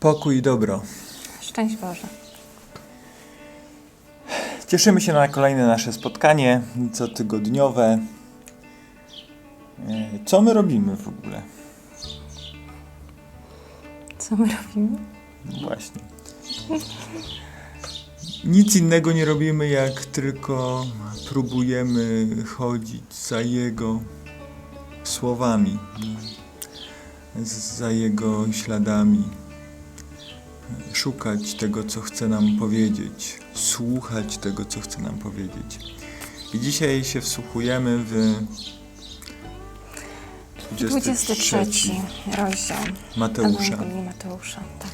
Pokój i dobro. Szczęść Boże. Cieszymy się na kolejne nasze spotkanie cotygodniowe. E, Co my robimy w ogóle? Co my robimy? No Właśnie. Nic innego nie robimy, jak tylko próbujemy chodzić za Jego słowami, za Jego śladami, szukać tego, co chce nam powiedzieć, słuchać tego, co chce nam powiedzieć. I dzisiaj się wsłuchujemy w 23 rozdział Mateusza. Ewangelii Mateusza. Tak.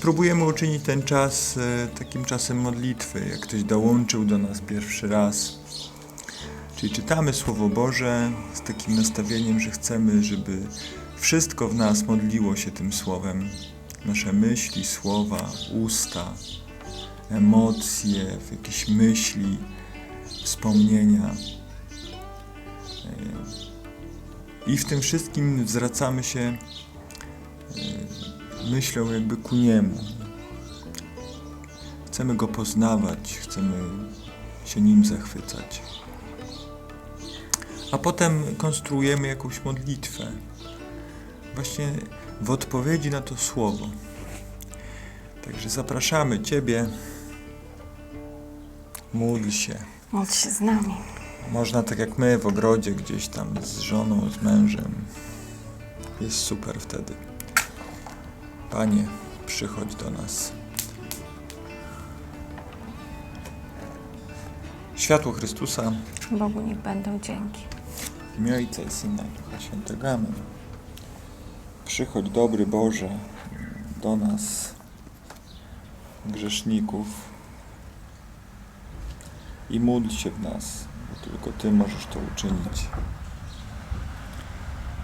Próbujemy uczynić ten czas e, takim czasem modlitwy, jak ktoś dołączył do nas pierwszy raz. Czyli czytamy Słowo Boże z takim nastawieniem, że chcemy, żeby wszystko w nas modliło się tym Słowem. Nasze myśli, słowa, usta, emocje, jakieś myśli, wspomnienia. E, I w tym wszystkim zwracamy się e, myślą jakby ku Niemu. Chcemy Go poznawać, chcemy się Nim zachwycać. A potem konstruujemy jakąś modlitwę. Właśnie w odpowiedzi na to słowo. Także zapraszamy Ciebie. Módl się. Módl się z nami. Można tak jak my w ogrodzie, gdzieś tam z żoną, z mężem. Jest super wtedy. Panie, przychodź do nas. Światło Chrystusa, Bogu niech będą dzięki. w imię Ojca i Syna i Ducha Świętego. Amen. Przychodź, dobry Boże, do nas, grzeszników, i módl się w nas, bo tylko Ty możesz to uczynić.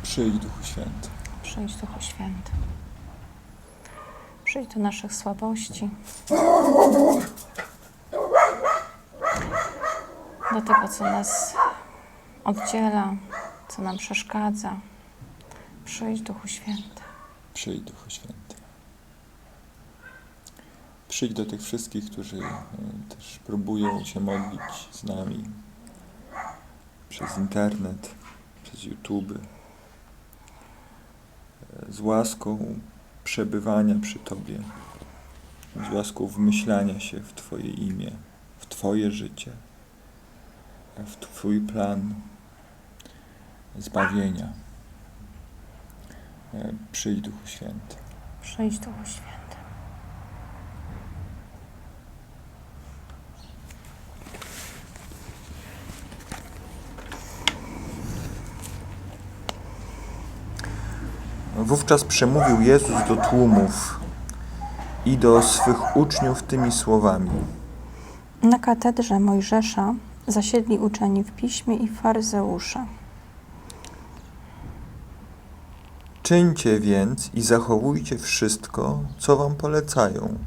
Przyjdź, Duchu Święty. Przyjdź Duchu Święty. Przyjdź do naszych słabości. Do tego, co nas oddziela, co nam przeszkadza. Przyjdź Duchu Święty. Przyjdź, Duchu Święty. Przyjdź do tych wszystkich, którzy e, też próbują się modlić z nami przez internet, przez YouTube, e, z łaską przebywania przy Tobie, z łaską wmyślania się w Twoje imię, w Twoje życie, w Twój plan zbawienia. E, Przyjdź Duchu Święty. Przyjdź Duchu Święty. Wówczas przemówił Jezus do tłumów i do swych uczniów tymi słowami. Na katedrze Mojżesza zasiedli uczeni w piśmie i faryzeusze. Czyńcie więc i zachowujcie wszystko, co wam polecają,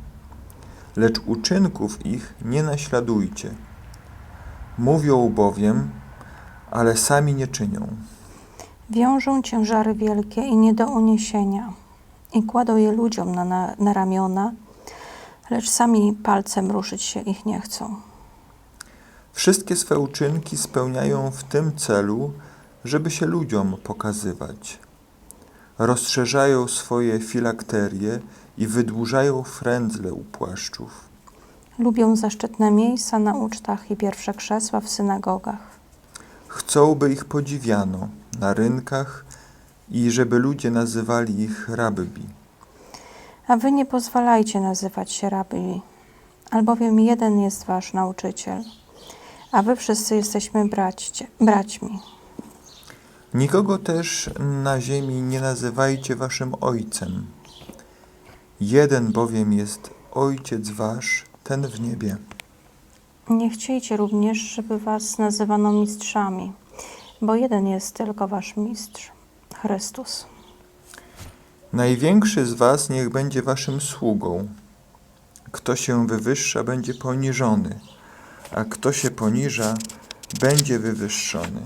lecz uczynków ich nie naśladujcie. Mówią bowiem, ale sami nie czynią. Wiążą ciężary wielkie i nie do uniesienia i kładą je ludziom na, na, na ramiona, lecz sami palcem ruszyć się ich nie chcą. Wszystkie swe uczynki spełniają w tym celu, żeby się ludziom pokazywać. Rozszerzają swoje filakterie i wydłużają frędzle u płaszczów. Lubią zaszczytne miejsca na ucztach i pierwsze krzesła w synagogach. Chcą, by ich podziwiano na rynkach i żeby ludzie nazywali ich rabbi. A wy nie pozwalajcie nazywać się rabbi, albowiem jeden jest wasz nauczyciel, a wy wszyscy jesteśmy braćcie, braćmi. Nikogo też na ziemi nie nazywajcie waszym ojcem. Jeden bowiem jest ojciec wasz, ten w niebie. Nie chciejcie również, żeby was nazywano mistrzami, bo jeden jest tylko wasz mistrz, Chrystus. Największy z was niech będzie waszym sługą. Kto się wywyższa, będzie poniżony, a kto się poniża, będzie wywyższony.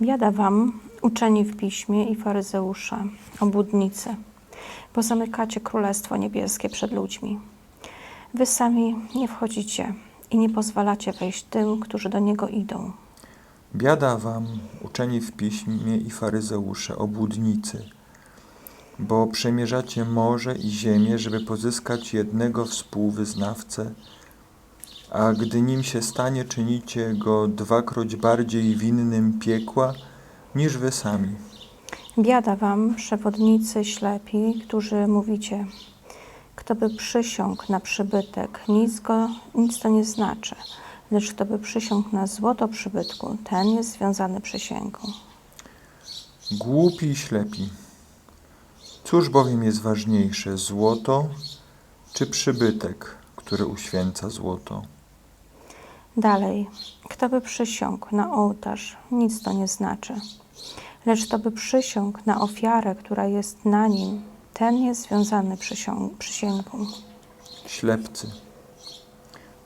Biada wam, uczeni w piśmie i faryzeusze, obłudnicy, bo zamykacie Królestwo Niebieskie przed ludźmi. Wy sami nie wchodzicie i nie pozwalacie wejść tym, którzy do niego idą. Biada wam, uczeni w piśmie i faryzeusze, obłudnicy, bo przemierzacie morze i ziemię, żeby pozyskać jednego współwyznawcę, a gdy nim się stanie, czynicie go dwakroć bardziej winnym piekła niż wy sami. Biada wam, przewodnicy ślepi, którzy mówicie, kto by przysiągł na przybytek, nic, go, nic to nie znaczy, lecz kto by przysiągł na złoto przybytku, ten jest związany przysięgą. Głupi i ślepi. Cóż bowiem jest ważniejsze, złoto czy przybytek, który uświęca złoto? Dalej, kto by przysiągł na ołtarz, nic to nie znaczy, lecz kto by przysiągł na ofiarę, która jest na nim, ten jest związany przysięgą. Ślepcy.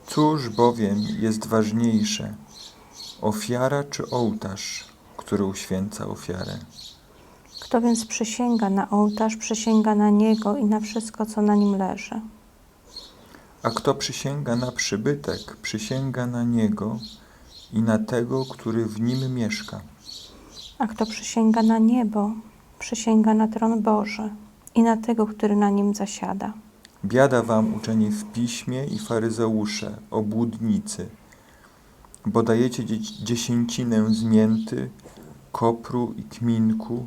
Cóż bowiem jest ważniejsze, ofiara czy ołtarz, który uświęca ofiarę? Kto więc przysięga na ołtarz, przysięga na niego i na wszystko, co na nim leży. A kto przysięga na przybytek, przysięga na niego i na tego, który w nim mieszka. A kto przysięga na niebo, przysięga na tron Boży i na tego, który na nim zasiada. Biada wam uczeni w piśmie i faryzeusze, obłudnicy, bo dajecie dzie- dziesięcinę z mięty, kopru i kminku,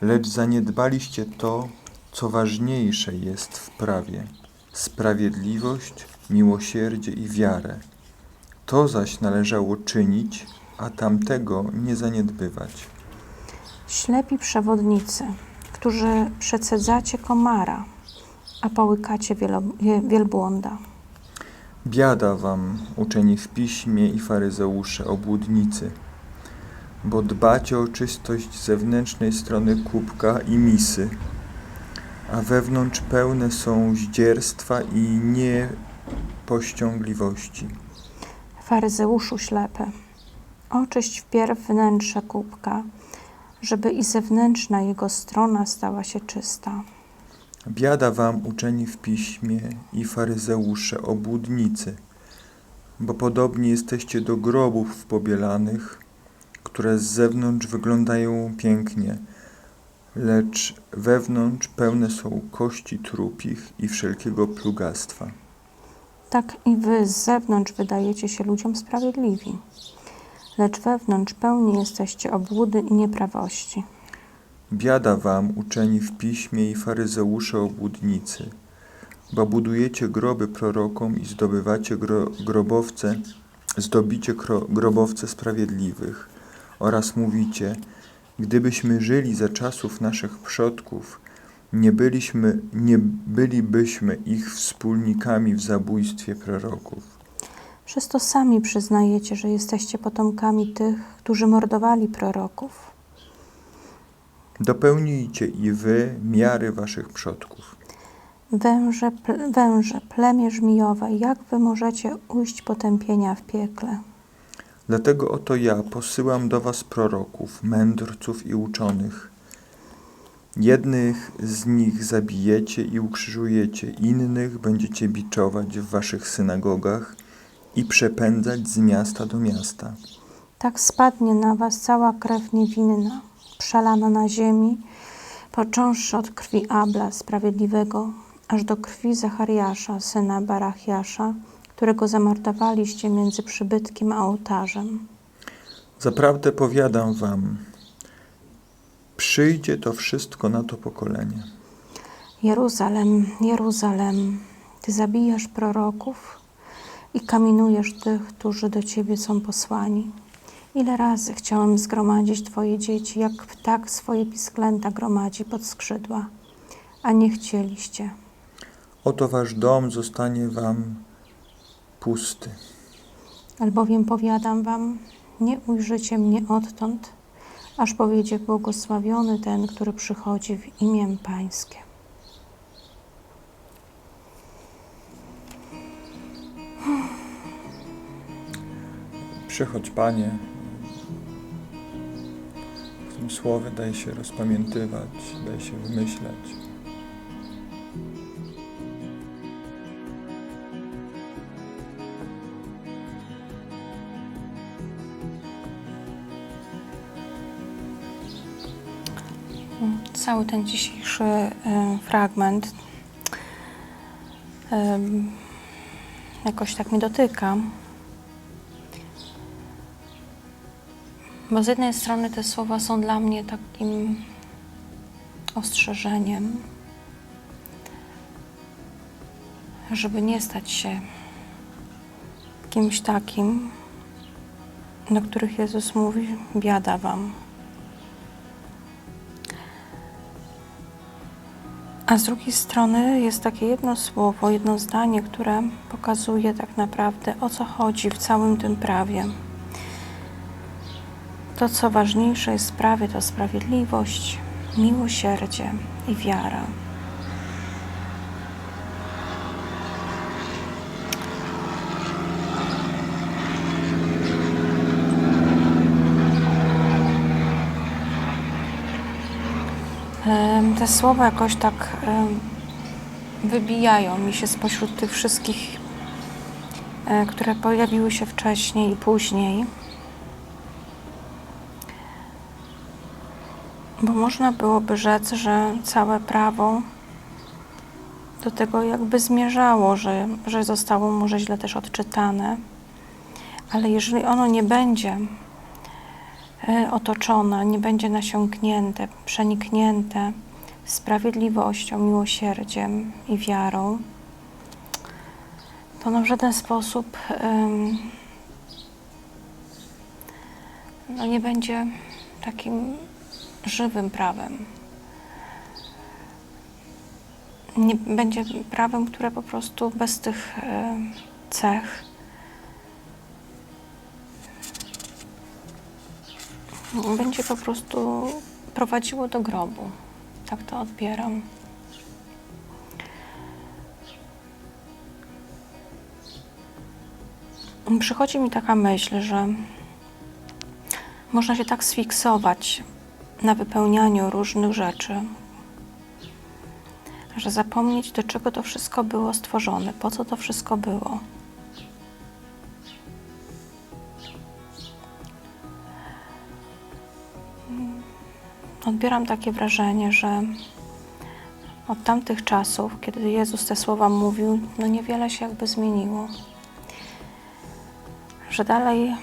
lecz zaniedbaliście to, co ważniejsze jest w prawie sprawiedliwość, miłosierdzie i wiarę. To zaś należało czynić, a tamtego nie zaniedbywać. Ślepi przewodnicy, którzy przecedzacie komara, a połykacie wielbłąda. Biada wam, uczeni w piśmie i faryzeusze, obłudnicy, bo dbacie o czystość zewnętrznej strony kubka i misy, a wewnątrz pełne są zdzierstwa i niepościągliwości. Faryzeuszu ślepy, oczyść wpierw wnętrze kubka, żeby i zewnętrzna jego strona stała się czysta. Biada wam, uczeni w piśmie i faryzeusze, obłudnicy, bo podobni jesteście do grobów pobielanych, które z zewnątrz wyglądają pięknie, lecz wewnątrz pełne są kości trupich i wszelkiego plugastwa. Tak i wy z zewnątrz wydajecie się ludziom sprawiedliwi, lecz wewnątrz pełni jesteście obłudy i nieprawości. Biada wam, uczeni w piśmie i faryzeusze obłudnicy, bo budujecie groby prorokom i zdobywacie gro, grobowce, zdobicie grobowce sprawiedliwych oraz mówicie, gdybyśmy żyli za czasów naszych przodków, nie, byliśmy, nie bylibyśmy ich wspólnikami w zabójstwie proroków. Przez to sami przyznajecie, że jesteście potomkami tych, którzy mordowali proroków. Dopełnijcie i wy miary waszych przodków. Węże, ple, węże, plemię żmijowe, jak wy możecie ujść potępienia w piekle? Dlatego oto ja posyłam do was proroków, mędrców i uczonych. Jednych z nich zabijecie i ukrzyżujecie, innych będziecie biczować w waszych synagogach i przepędzać z miasta do miasta. Tak spadnie na was cała krew niewinna, przelana na ziemi, począwszy od krwi Abla Sprawiedliwego, aż do krwi Zachariasza, syna Barachiasza, którego zamordowaliście między przybytkiem a ołtarzem. Zaprawdę powiadam wam, przyjdzie to wszystko na to pokolenie. Jeruzalem, Jeruzalem, Ty zabijasz proroków i kamienujesz tych, którzy do Ciebie są posłani. Ile razy chciałem zgromadzić Twoje dzieci, jak ptak swoje pisklęta gromadzi pod skrzydła, a nie chcieliście. Oto wasz dom zostanie wam pusty. Albowiem powiadam Wam, nie ujrzycie mnie odtąd, aż powiedzie błogosławiony ten, który przychodzi w imię Pańskie. Przychodź Panie, w tym słowie daj się rozpamiętywać, daj się wymyślać. Cały ten dzisiejszy e, fragment jakoś tak mi dotyka. Bo z jednej strony te słowa są dla mnie takim ostrzeżeniem, żeby nie stać się kimś takim, do których Jezus mówi: biada wam. A z drugiej strony jest takie jedno słowo, jedno zdanie, które pokazuje tak naprawdę o co chodzi w całym tym prawie. To, co ważniejsze jest w prawie, to sprawiedliwość, miłosierdzie i wiara. Te słowa jakoś tak wybijają mi się spośród tych wszystkich, e, które pojawiły się wcześniej i później. Bo można byłoby rzec, że całe prawo do tego jakby zmierzało, że, że zostało może źle też odczytane. Ale jeżeli ono nie będzie e, otoczone, nie będzie nasiąknięte, przeniknięte sprawiedliwością, miłosierdziem i wiarą, to ono w żaden sposób no nie będzie takim żywym prawem. Nie będzie prawem, które po prostu bez tych e, cech będzie po prostu prowadziło do grobu. Tak to odbieram. Przychodzi mi taka myśl, że można się tak sfiksować na wypełnianiu różnych rzeczy, że zapomnieć, do czego to wszystko było stworzone, po co to wszystko było. Odbieram takie wrażenie, że od tamtych czasów, kiedy Jezus te słowa mówił, no niewiele się jakby zmieniło. Że dalej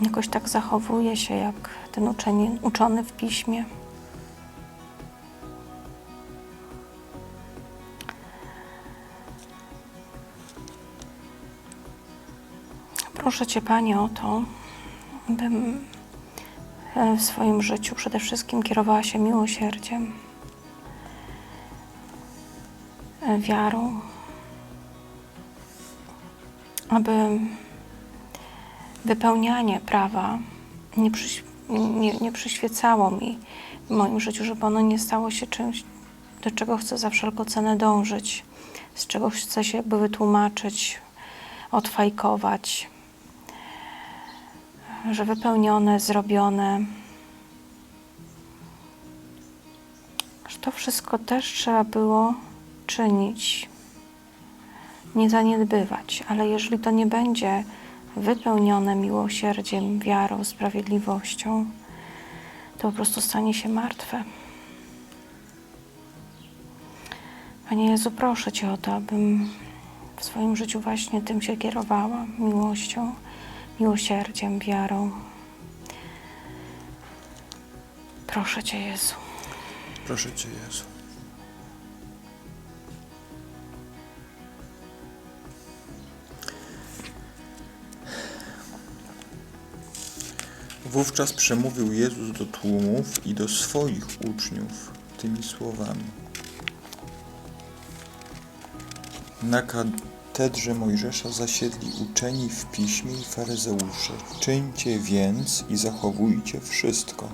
jakoś tak zachowuje się jak ten uczeni, uczony w piśmie. Proszę Cię, Panie, o to, bym e, w swoim życiu przede wszystkim kierowała się miłosierdziem, e, wiarą, aby wypełnianie prawa nie, przyś- nie, nie przyświecało mi w moim życiu, żeby ono nie stało się czymś, do czego chcę za wszelką cenę dążyć, z czego chcę się jakby wytłumaczyć, odfajkować, że wypełnione, zrobione, że to wszystko też trzeba było czynić, nie zaniedbywać, ale jeżeli to nie będzie wypełnione miłosierdziem, wiarą, sprawiedliwością, to po prostu stanie się martwe. Panie Jezu, proszę Cię o to, abym w swoim życiu właśnie tym się kierowała, miłością, miłosierdziem, wiarą. Proszę Cię, Jezu. Proszę Cię, Jezu. Wówczas przemówił Jezus do tłumów i do swoich uczniów tymi słowami. Na katedrze Mojżesza zasiedli uczeni w piśmie i faryzeusze. Czyńcie więc i zachowujcie wszystko,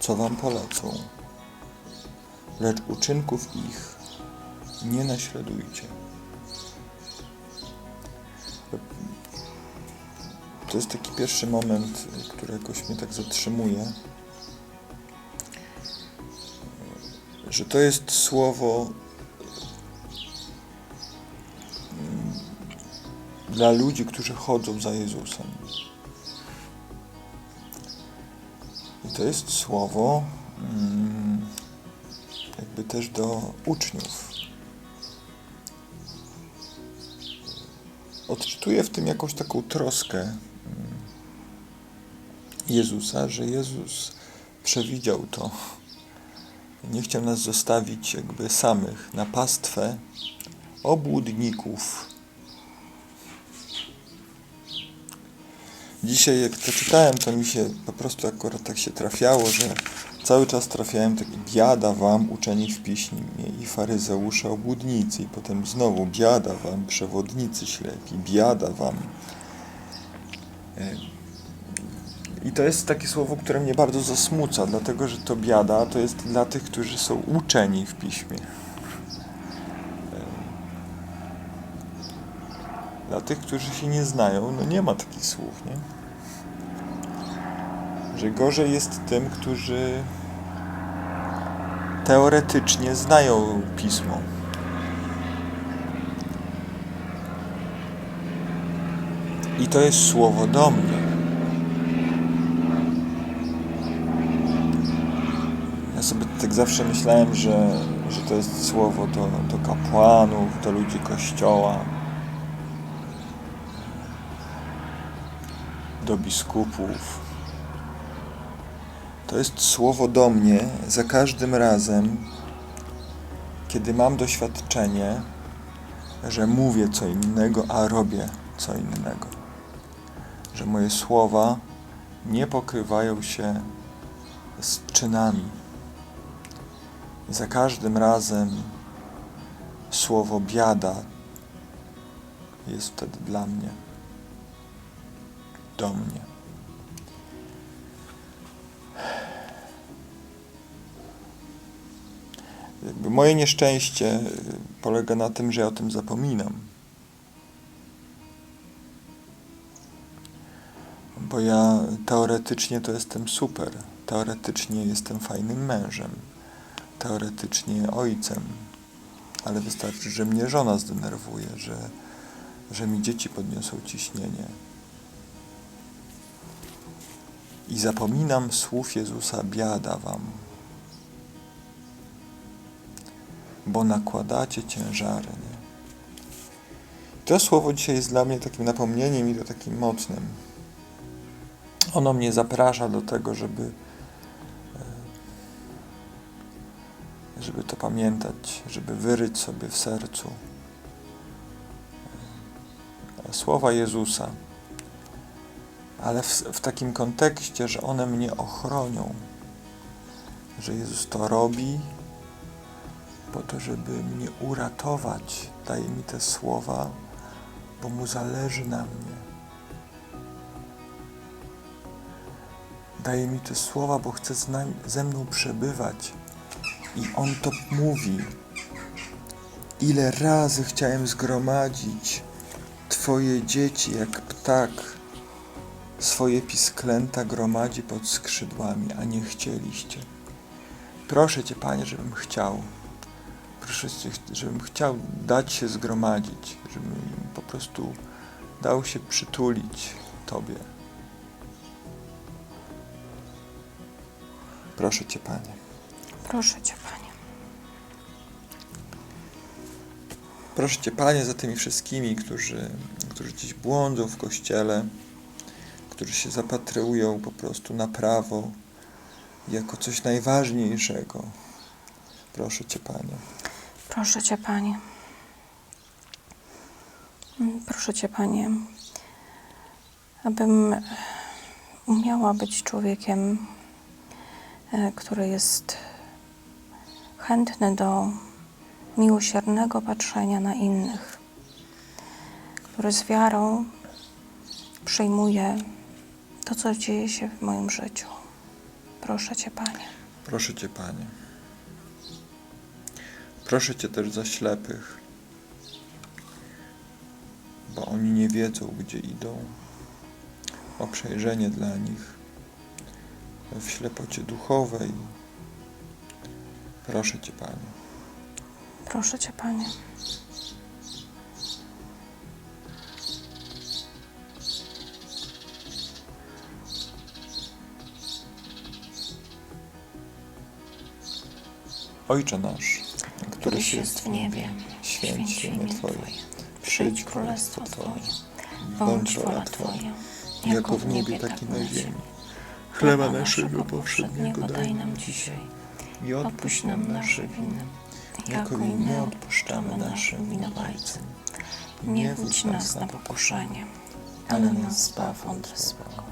co wam polecą lecz uczynków ich nie naśladujcie. To jest taki pierwszy moment, który jakoś mnie tak zatrzymuje, że to jest słowo mm, dla ludzi, którzy chodzą za Jezusem. I to jest słowo mm, jakby też do uczniów. Odczytuję w tym jakąś taką troskę Jezusa, że Jezus przewidział to. Nie chciał nas zostawić jakby samych na pastwę obłudników. Dzisiaj jak to czytałem, to mi się po prostu akurat tak się trafiało, że cały czas trafiałem taki biada wam uczeni w piśmie i faryzeusze obłudnicy i potem znowu biada wam przewodnicy ślepi, biada wam. I to jest takie słowo, które mnie bardzo zasmuca, dlatego że to biada to jest dla tych, którzy są uczeni w piśmie. Dla tych, którzy się nie znają, no nie ma takich słów, nie? Że gorzej jest tym, którzy teoretycznie znają pismo. I to jest słowo do mnie. Ja sobie tak zawsze myślałem, że, że to jest słowo do, do kapłanów, do ludzi kościoła. do biskupów. To jest słowo do mnie za każdym razem, kiedy mam doświadczenie, że mówię co innego, a robię co innego. Że moje słowa nie pokrywają się z czynami. I za każdym razem słowo biada jest wtedy dla mnie do mnie. Jakby moje nieszczęście polega na tym, że ja o tym zapominam. Bo ja teoretycznie to jestem super. Teoretycznie jestem fajnym mężem. Teoretycznie ojcem. Ale wystarczy, że mnie żona zdenerwuje, że, że mi dzieci podniosą ciśnienie, i zapominam słów Jezusa, biada wam, bo nakładacie ciężary. Nie? To słowo dzisiaj jest dla mnie takim napomnieniem i to takim mocnym. Ono mnie zaprasza do tego, żeby, żeby to pamiętać, żeby wyryć sobie w sercu e, słowa Jezusa ale w, w, takim kontekście, że one mnie ochronią, że Jezus to robi po to, żeby mnie uratować. Daje mi te słowa, bo mu zależy na mnie. Daje mi te słowa, bo chce ze mną przebywać. I on to mówi. Ile razy chciałem zgromadzić Twoje dzieci jak ptak swoje pisklęta gromadzi pod skrzydłami, a nie chcieliście. Proszę Cię, Panie, żebym chciał. Proszę Cię, żebym chciał dać się zgromadzić, żebym po prostu dał się przytulić Tobie. Proszę Cię, Panie. Proszę Cię, Panie. Proszę Cię, Panie, za tymi wszystkimi, którzy, którzy dziś błądzą w Kościele, którzy się zapatrują po prostu na prawo jako coś najważniejszego. Proszę Cię, Panie. Proszę Cię, Panie. Mm, Proszę Cię, Panie, abym umiała być człowiekiem, e, który jest chętny do miłosiernego patrzenia na innych, który z wiarą przyjmuje to, co dzieje się w moim życiu. Proszę Cię, Panie. Proszę Cię, Panie. Proszę Cię też za ślepych, bo oni nie wiedzą, gdzie idą. O przejrzenie dla nich w ślepocie duchowej. Proszę Cię, Panie. Proszę Cię, Panie. Ojcze nasz, któryś jest w niebie, święć imię Twoje. Przyjdź królestwo Twoje, bądź wola Twoja, jako w niebie, tak i na ziemi. Chleba naszego powszedniego daj nam dzisiaj i Odpuść nam nasze winy, jako i my odpuszczamy naszym winowajcom. Nie wódź nas na pokuszenie, ale nas zbaw od złego.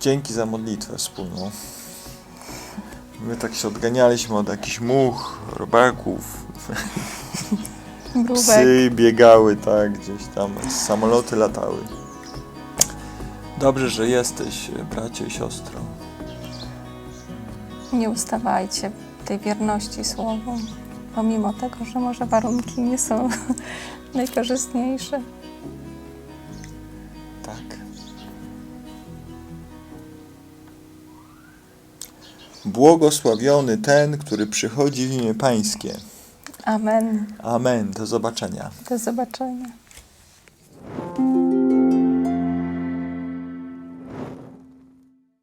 Dzięki za modlitwę wspólną. My tak się odganialiśmy od jakichś much, robaków. Psy biegały, tak, gdzieś tam samoloty latały. Dobrze, że jesteś, bracie i siostro. Nie ustawajcie w tej wierności słowom, pomimo tego, że może warunki nie są najkorzystniejsze. Tak. Błogosławiony ten, który przychodzi w imię Pańskie. Amen. Amen. Do zobaczenia. Do zobaczenia.